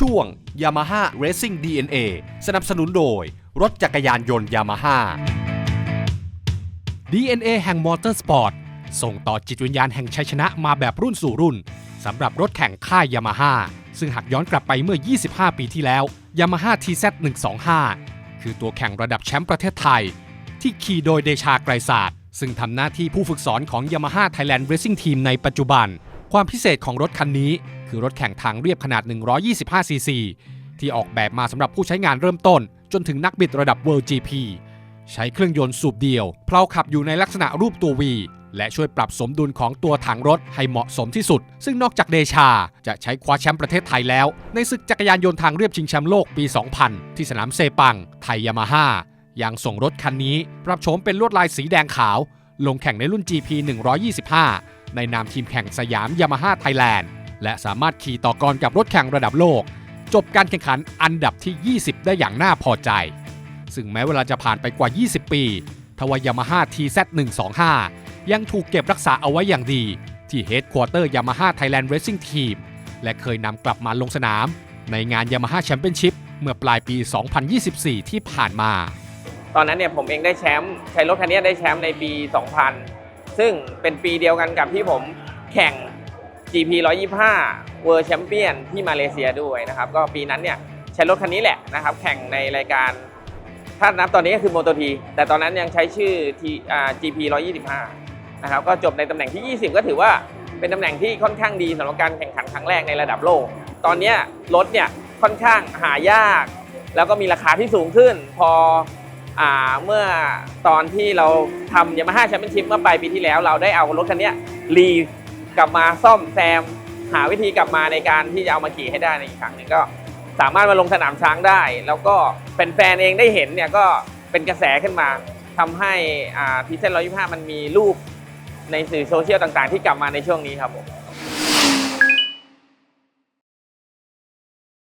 ช่วง Yamaha Racing DNA สนับสนุนโดย รถจักรยานยนต์ Yamaha DNA แห่งมอเตอร์สปอร์ตส่งต่อจิตวิญญาณแห่งชัยชนะมาแบบรุ่นสู่รุ่นสำหรับรถแข่งค่าย Yamaha ซึ่งหากย้อนกลับไปเมื่อ 25 ปีที่แล้ว Yamaha TZ125 คือตัวแข่งระดับแชมป์ประเทศไทย ที่ขี่โดยเดชาไกรศาสตร์ซึ่งทำหน้าที่ผู้ฝึกสอนของ Yamaha Thailand Racing Team ในปัจจุบัน ความพิเศษของรถคันนี้คือรถแข่งทางเรียบขนาด 125cc ที่ออกแบบมาสำหรับผู้ใช้งานเริ่มต้น จนถึงนักบิดระดับ World GP ใช้เครื่องยนต์สูบเดียว เพลาขับอยู่ในลักษณะรูปตัว V และช่วยปรับสมดุลของตัวถังรถให้เหมาะสมที่สุด ซึ่งนอกจากเดชา จะใช้คว้าแชมป์ประเทศไทยแล้ว ในศึกจักรยานยนต์ทางเรียบชิงแชมป์โลกปี 2000 ที่สนามเซปัง ไทยยามาฮ่ายังส่งรถคันนี้ ปรับโฉมเป็นลวดลายสีแดงขาว ลงแข่งในรุ่น GP 125 ในนามทีมแข่งสยามยามาฮ่าไทยแลนด์และสามารถขี่ต่อกรกับรถแข่งระดับโลก จบการแข่งขันอันดับที่ 20 ได้อย่างน่าพอใจ ซึ่งแม้เวลาจะผ่านไปกว่า 20 ปีทว่ายามาฮ่า TZ125 ยังถูกเก็บรักษาเอาไว้อย่างดี ที่เฮดควอเตอร์ยามาฮ่าไทยแลนด์เร i n g ทีมและเคยนำกลับมาลงสนาม ในงานยามาฮ่าแชมเปี้ยนชิพเมื่อปลายปี 2024 ที่ผ่านมา ตอนนั้นเนี่ยผมเองได้แชมป์ใช้รถคันนี้ได้แชมป์ในปี 2000 ซึ่งเป็นปีเดียวกันกับที่ผมแข่ง GP 125 World Champion ที่มาเลเซียด้วยนะครับ ก็ปีนั้นเนี่ยใช้รถคันนี้แหละนะครับ แข่งในรายการถ้านับตอนนี้ก็คือโมโตทีแต่ตอนนั้นยังใช้ชื่อ T อ่า GP 125 นะครับ ก็จบในตำแหน่งที่ 20 ก็ถือว่าเป็นตำแหน่งที่ค่อนข้างดีสำหรับการแข่งขันครั้งแรกในระดับโลก ตอนนี้รถเนี่ยค่อนข้างหายาก แล้วก็มีราคาที่สูงขึ้น พอ เมื่อตอนที่เราทำยามาฮ่าแชมเปี้ยนชิพเมื่อปลายปีที่แล้ว เราได้เอารถคันนี้รีกลับมาซ่อมแซม หาวิธีกลับมาในการที่จะเอามาขี่ให้ได้ในอีกครั้งหนึ่งก็สามารถมาลงสนามช้างได้ แล้วก็เป็นแฟนๆเองได้เห็นเนี่ยก็เป็นกระแสขึ้นมาทำให้ทีเซนร้อยยี่ห้ามันมีรูปในสื่อโซเชียลต่างๆ ที่กลับมาในช่วงนี้ครับผม